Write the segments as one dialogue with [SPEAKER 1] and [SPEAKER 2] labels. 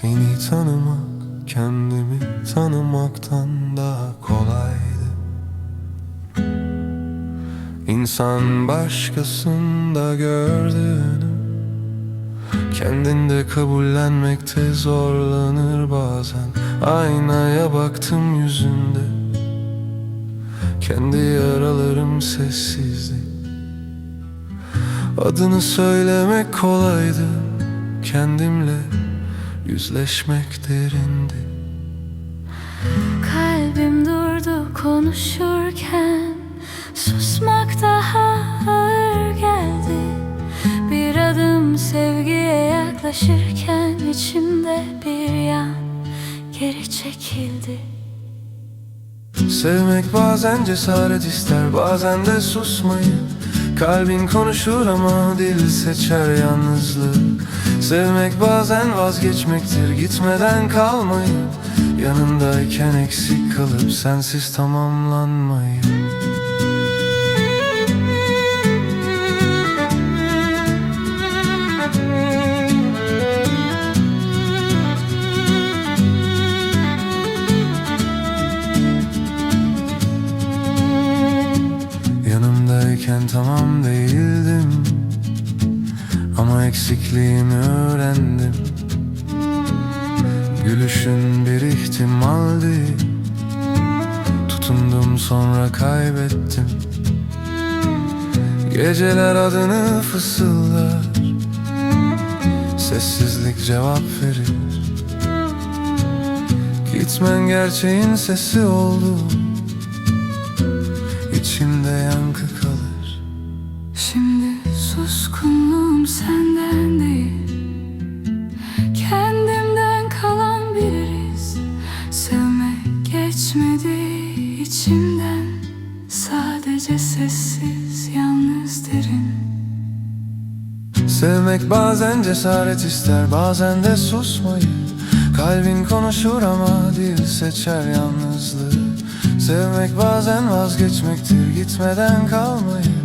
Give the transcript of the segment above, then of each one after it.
[SPEAKER 1] Seni tanımak kendimi tanımaktan daha kolaydı. İnsan başkasında gördüğünü Kendinde kabullenmekte zorlanır bazen. Aynaya baktım yüzünde Kendi yaralarım sessizdi. Adını söylemek kolaydı Kendimle yüzleşmek derindi.
[SPEAKER 2] Kalbim durdu konuşurken Susmak daha ağır geldi. Bir adım sevgiye yaklaşırken içimde bir yan geri çekildi.
[SPEAKER 1] Sevmek bazen cesaret ister bazen de susmayı Kalbin konuşur ama dil seçer yalnızlığı Sevmek bazen vazgeçmektir gitmeden kalmayı Yanındayken eksik kalıp sensiz tamamlanmayı Yanımdayken tamam değildim. Ama eksikliğimi öğrendim. Gülüşün bir ihtimaldi. Tutundum sonra kaybettim. Geceler adını fısıldar. Sessizlik cevap verir. Gitmen gerçeğin sesi oldu
[SPEAKER 2] suskunluğum senden değil. Kendimden kalan biriz Sevmek geçmedi içimden. Sadece sessiz yalnız derin.
[SPEAKER 1] Sevmek bazen cesaret ister bazen de susmayı. Kalbin konuşur ama dil seçer yalnızlığı. Sevmek bazen vazgeçmektir gitmeden kalmayı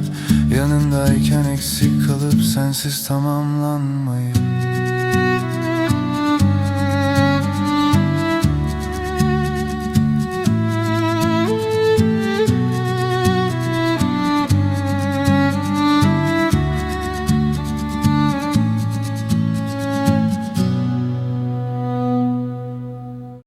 [SPEAKER 1] Yanındayken eksik kalıp sensiz tamamlanmayı